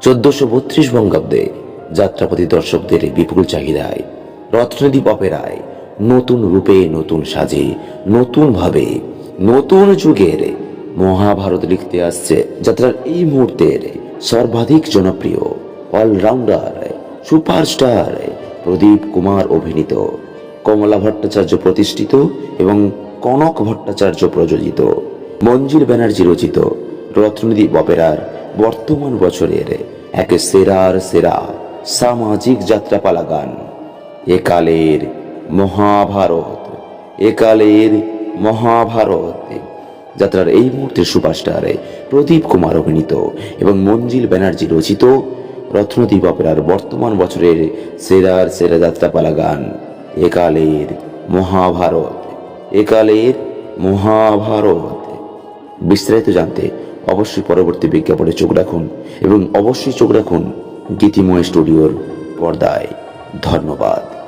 চোদ্দশো বত্রিশ বঙ্গাব্দে যাত্রাপতি দর্শকদের বিপুল চাহিদায় রত্নদ্বীপ অপেরায় নতুন রূপে নতুন সাজে নতুন ভাবে নতুন যুগের মহাভারত লিখতে আসছে যাত্রার এই মুহূর্তের সর্বাধিক জনপ্রিয় অলরাউন্ডার, সুপারস্টার প্রদীপ কুমার অভিনীত কমলা ভট্টাচার্য প্রতিষ্ঠিত এবং কনক ভট্টাচার্য প্রযোজিত মঞ্জিল ব্যানার্জি রচিত রত্নদ্বীপ অপেরার বর্তমান বছরের এক সেরার সেরা সামাজিক যাত্রাপালা গান একালের মহাভারত একালের মহাভারত। যাত্রার এই মুহূর্তের সুপারস্টার প্রদীপ কুমার অভিনীত এবং মঞ্জিল ব্যানার্জি রচিত রত্নদ্বীপ অপেরার বর্তমান বছরের সেরার সেরা যাত্রাপালা গান একালের মহাভারত। একালের মহাভারত। বিস্তারিত জানতে অবশ্যই পরবর্তী বিজ্ঞাপনে চোখ রাখুন এবং অবশ্যই চোখ রাখুন গীতিময় স্টুডিওর পর্দায়। ধন্যবাদ।